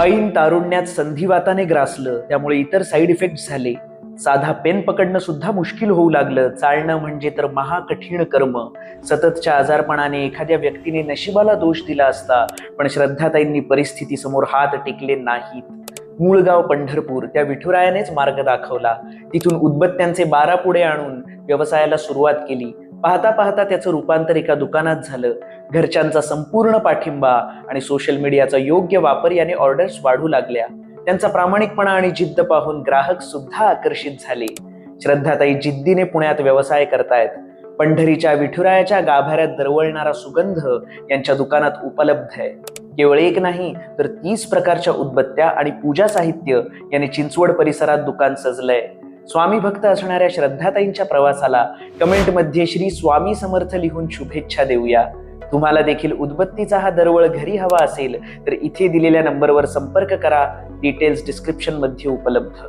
ऐन तारुण्यात संधिवाताने ग्रासलं त्यामुळे इतर साईड इफेक्ट झाले. साधा पेन पकडणं सुद्धा मुश्किल होऊ लागलं. चालणं म्हणजे तर महाकठीण कर्म. सततच्या आजारपणाने एखाद्या व्यक्तीने नशिबाला दोष दिला असता पण श्रद्धाताईंनी परिस्थिती समोर हात टेकले नाहीत. मूळ गाव पंढरपूर त्या विठुरायानेच मार्ग दाखवला. तिथून उदबत्त्यांचे बारा पुढे आणून व्यवसायाला सुरुवात केली. पाहता पाहता त्याचं रूपांतर एका दुकानात झालं. घरच्यांचा संपूर्ण पाठिंबा आणि सोशल मीडियाचा योग्य वापर याने ऑर्डर्स वाढू लागल्या. त्यांचा प्रामाणिकपणा आणि जिद्द पाहून ग्राहक सुद्धा आकर्षित झाले. श्रद्धाताई जिद्दीने पुण्यात व्यवसाय करतायत. पंढरीच्या विठुरायाच्या गाभाऱ्यात दरवळणारा सुगंध यांच्या दुकानात उपलब्ध आहे. केवळ एक नाही तर तीस प्रकारच्या उदबत्त्या आणि पूजा साहित्य याने चिंचवड परिसरात दुकान सजलंय. स्वामी भक्त असणाऱ्या श्रद्धाताईंच्या प्रवासाला कमेंटमध्ये श्री स्वामी समर्थ लिहून शुभेच्छा देऊया. तुम्हाला देखील उदबत्तीचा हा दरवळ घरी हवा असेल तर इथे दिलेल्या नंबरवर संपर्क करा. डिटेल्स डिस्क्रिप्शनमध्ये उपलब्ध.